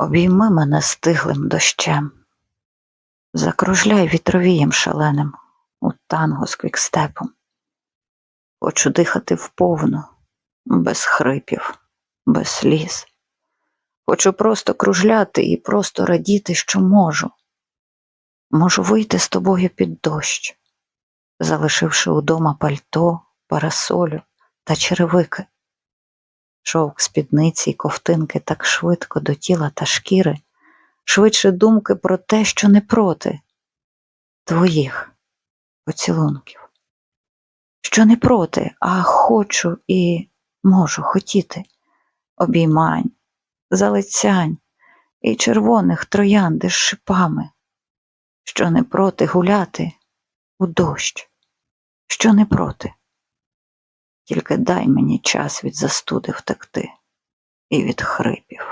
Обійми мене стиглим дощем, закружляй вітровієм шаленим у танго з квікстепом. Хочу дихати вповну, без хрипів, без сліз. Хочу просто кружляти і просто радіти, що можу. Можу вийти з тобою під дощ, залишивши удома пальто, парасолю та черевики. Шовк спідниці й ковтинки так швидко до тіла та шкіри, швидше думки про те, що не проти твоїх поцілунків. Що не проти, а хочу і можу хотіти обіймань, залицянь і червоних троянди з шипами, що не проти гуляти у дощ, що не проти. Тільки дай мені час від застуди втекти і від хрипів.